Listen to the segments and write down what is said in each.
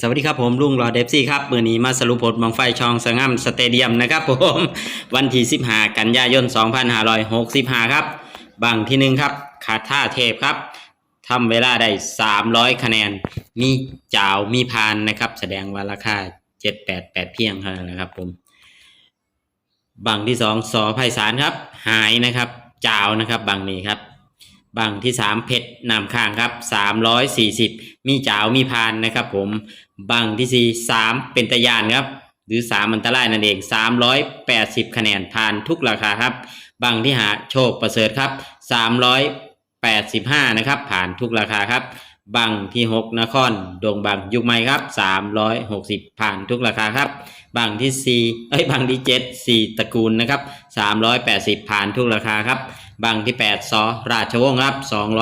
สวัสดีครับผมลุงรอเดฟซี่ครับมือนี้มาสรุปผลบังไฟชองสงามสเตเดียมนะครับผมวันที่15กันยายน 2565 ครับบังที่หนึ่งครับคาท่าเทพครับทำเวลาได้ 300 คะแนน มีจาวมีพานนะครับ แสดงว่าราคา 788 เพียงเท่านั้นนะครับผมบังที่สองสอไพศาลครับ หายนะครับจาวนะครับบังนี้ครับ บังที่สามเพชรนำข้างครับสามร้อยสี่สิบมีจาวมีพานนะครับ ผมบังที่สี่สามเป็นตะยานครับ หรือสามอันตรายนั่นเองสามร้อยแปดสิบคะแนนผ่านทุกราคาครับบังที่หาโชคประเสริฐครับสามร้อยแปดสิบห้านะครับ ผ่านทุกราคาครับ บังที่หกนครดงบังยุคใหม่ครับสามร้อยหกสิบผ่านทุกราคาครับบังที่สี่เอ้ยบังที่เจ็ดสี่ตระกูลนะครับสามร้อยแปดสิบผ่านทุกราคาครับบังที่8สอราชวงศ์ครับ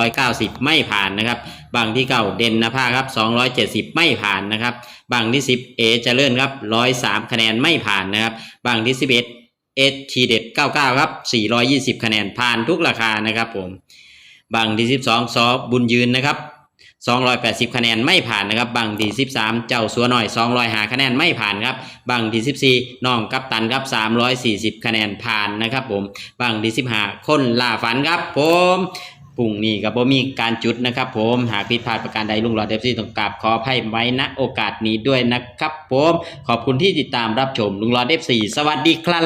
290 ไม่ผ่านนะครับบังที่9เด่นนภาครับ 270 ไม่ผ่านนะครับบังที่ 10 เอเจริญครับ 103 คะแนนไม่ผ่านนะครับบังที่ 11เอทีเด็ด99 ครับ 420 คะแนนผ่านทุกราคานะครับผมบังที่ 12 ซอบุญยืนนะครับ 280 คะแนนไม่ผ่านนะครับบังที่ 13 เจ้าสัวหน่อย 200หาคะแนนไม่ผ่านครับบังที่14น้องกัปตันครับ 340 คะแนนผ่านนะครับผมบังที่15คนล่าฝันครับผมพรุ่งนี้กับผมมีการจุดนะครับ ผมหากผิดพลาดประการใดลุงหลอดเดฟซี่ต้องกราบขออภัยไว้ณโอกาสนี้ด้วยนะครับ ผมขอบคุณที่ติดตามรับชมลุงหลอดเดฟซี่สวัสดีครับ